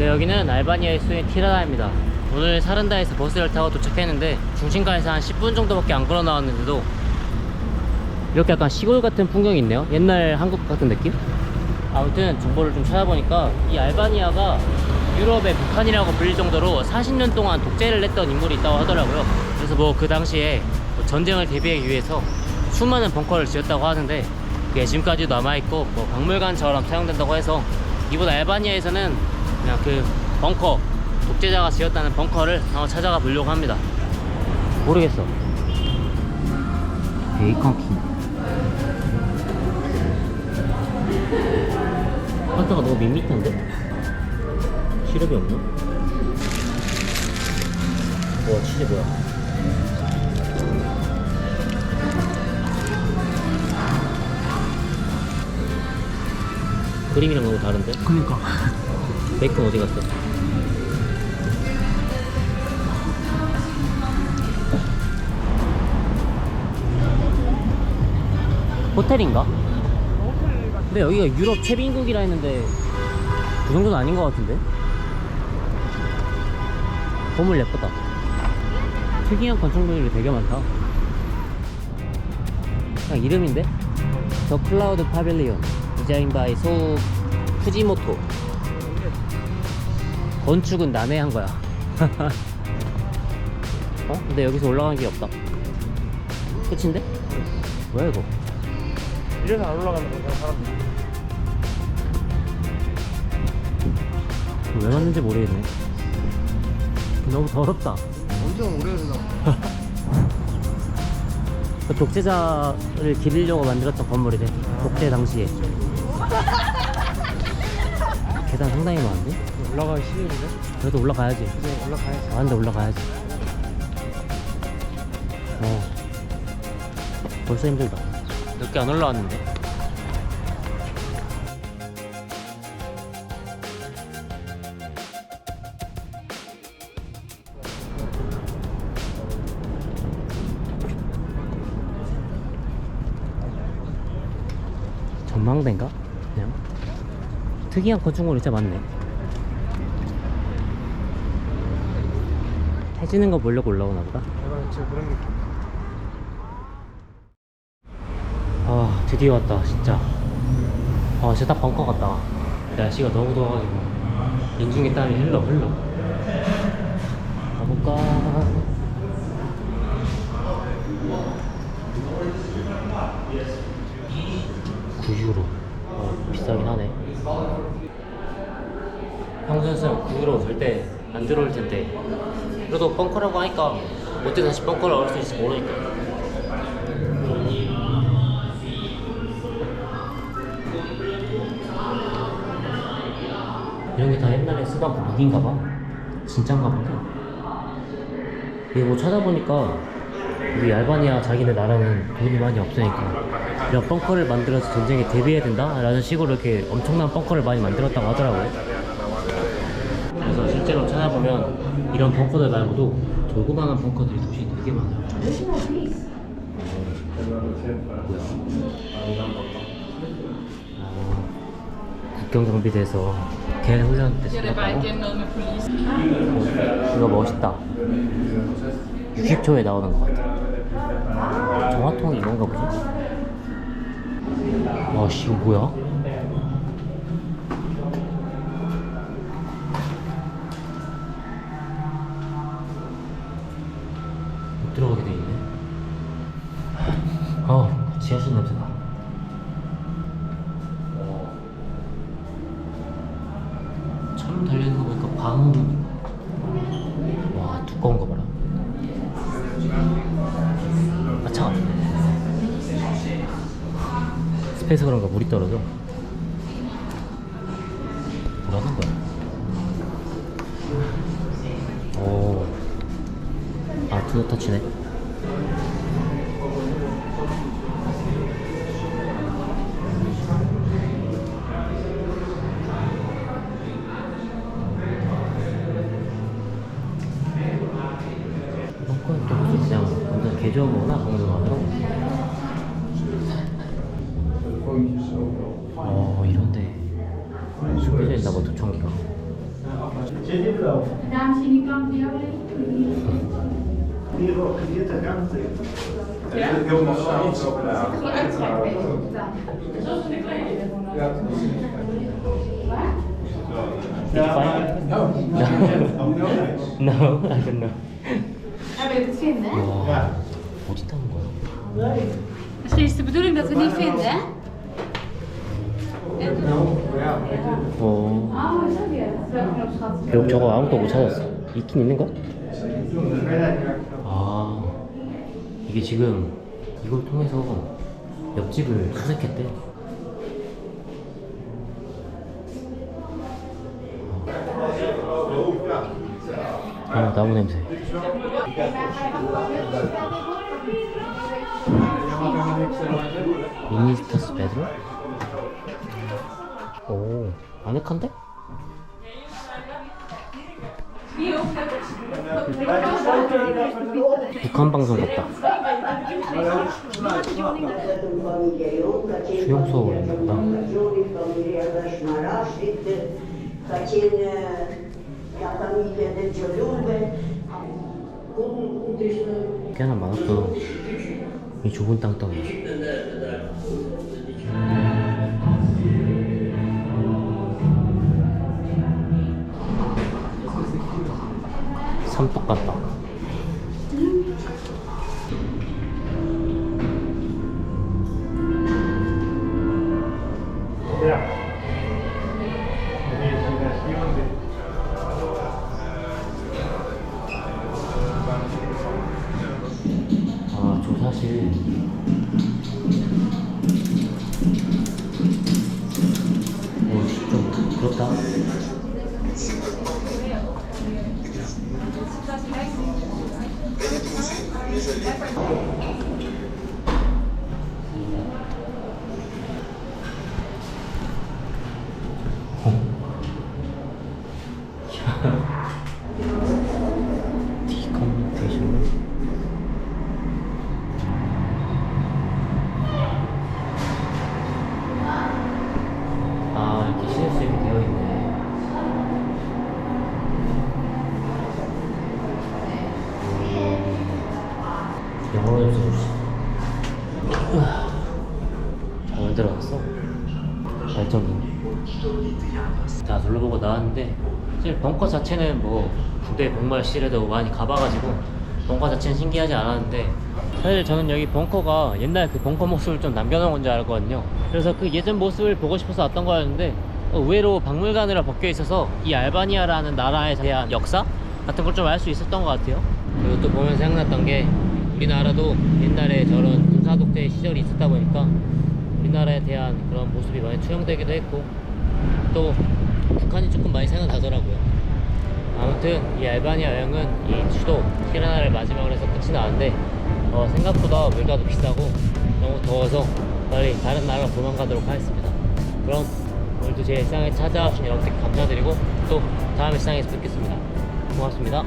네, 여기는 알바니아의 수인 티라나입니다. 오늘 사른다에서 버스를 타고 도착했는데 중심가에서 한 10분 정도밖에 안 걸어 나왔는데도 이렇게 약간 시골 같은 풍경이 있네요. 옛날 한국 같은 느낌? 아무튼 정보를 좀 찾아보니까 이 알바니아가 유럽의 북한이라고 불릴 정도로 40년 동안 독재를 했던 인물이 있다고 하더라고요. 그래서 뭐 그 당시에 뭐 전쟁을 대비하기 위해서 수많은 벙커를 지었다고 하는데 그게 지금까지도 남아있고 뭐 박물관처럼 사용된다고 해서 이번 알바니아에서는 그냥 그 벙커 독재자가 지었다는 벙커를 한번 찾아가 보려고 합니다. 모르겠어. 베이컨 킹. 파스타가 너무 밋밋한데? 시럽이 없나? 와 치즈 뭐야 그림이랑 너무 다른데? 그니까 베이컨 어디 갔어? 호텔인가? 근데 여기가 유럽 최빈국이라 했는데 그 정도는 아닌 것 같은데? 건물 예쁘다 특이한 건축물이 되게 많다 그냥 이름인데? 더 클라우드 파빌리온 디자인 바이 소 푸지모토 건축은 난해한 거야. 어? 근데 여기서 올라가는 게 없다. 끝인데? 뭐야 이거? 이래서 안 올라가는 거야 사람들 왜 맞는지 모르겠네. 너무 더럽다. 엄청 오래돼서 그 독재자를 기리려고 만들었던 건물이래. 독재 당시에. 계단 상당히 많은데? 올라가기 싫은데 그래도 올라가야지. 이제 올라가야지. 아 근데 올라가야지. 어. 벌써 힘들다. 몇 개 안 올라왔는데? 전망대인가? 그냥? 특이한 건축물이 진짜 많네 해지는 거 보려고 올라오나 보다. 진짜 그런 느낌 아, 드디어 왔다, 진짜. 아, 진짜 딱 벙커 같다. 날씨가 너무 더워가지고. 인중에 땀이 흘러, 흘러. 가볼까? 구유로 어, 비싸긴 하네. 평소였으면 9유로 절대 안 들어올 텐데. 그래도 벙커라고 하니까 어떻게 다시 벙커를 얻을 수 있을지 모르니까. 이런 게 다 옛날에 쓰던 그 무기인가 봐. 진짠가 보다. 이거 뭐 찾아보니까 우리 알바니아 자기네 나라는 돈이 많이 없으니까 이런 벙커를 만들어서 전쟁에 대비해야 된다? 라는 식으로 이렇게 엄청난 벙커를 많이 만들었다고 하더라고요. 그래서 실제로 찾아보면 이런 벙커들 말고도 조그마한 벙커들이 도시에 되게 많아요. 뭐야? 아, 국경 정비대에서 개 훈련 때 med police. 이거 멋있다. 60초에 나오는 것 같아. 정화통이 이건가 보지? 와, 씨, 이거 뭐야? 못 들어가게 돼 있네. 아, 지하실 냄새나. 참 달려있는 거 보니까 방음. 와 두꺼운 거 봐라. 아 차가 스페이스 그런가 물이 떨어져. 뭐라는 거야? 오아 두노 터치네 개조거나 정도만으로 어 이런데 숨겨져 있나 봐 도청기가. Did you find it? No. no, I don't know. Hij wil het vinden, hè? 와, 어디 타는 거야? Niet vinden, hè? 어, Oh. 여, 저거 아무도 못 찾았어. 있긴 있는 거? 아, 이게 지금 이걸 통해서 옆집을 수색했대. 아, 나무 냄새. 미니스터스 베드로? 오, 아늑한데? 북한 방송 같다. 수용소 올린다. 꽤나 많았어. 이 좁은 땅덩이. 삼떡 같다. Evet. 영어로 해주세요 잘 만들어놨어. 발전기. 다 둘러보고 나왔는데 사실 벙커 자체는 뭐 군대 복무실에도 많이 가봐가지고 벙커 자체는 신기하지 않았는데 사실 저는 여기 벙커가 옛날 그 벙커 모습을 좀 남겨놓은 건 줄 알았거든요. 그래서 그 예전 모습을 보고 싶어서 왔던 거였는데 어, 의외로 박물관으로 바뀌어 있어서 이 알바니아라는 나라에 대한 역사 같은 걸 좀 알 수 있었던 것 같아요. 그리고 또 보면 생각났던 게 우리나라도 옛날에 저런 군사독재 시절이 있었다 보니까 우리나라에 대한 그런 모습이 많이 투영되기도 했고 또 북한이 조금 많이 생각나더라고요. 아무튼 이 알바니아 여행은 이 수도 티라나를 마지막으로 해서 끝이 나는데 어, 생각보다 물가도 비싸고 너무 더워서 빨리 다른 나라로 도망가도록 하겠습니다. 그럼 오늘도 제 일상에 찾아와 주신 여러분께 감사드리고 또 다음 일상에서 뵙겠습니다. 고맙습니다.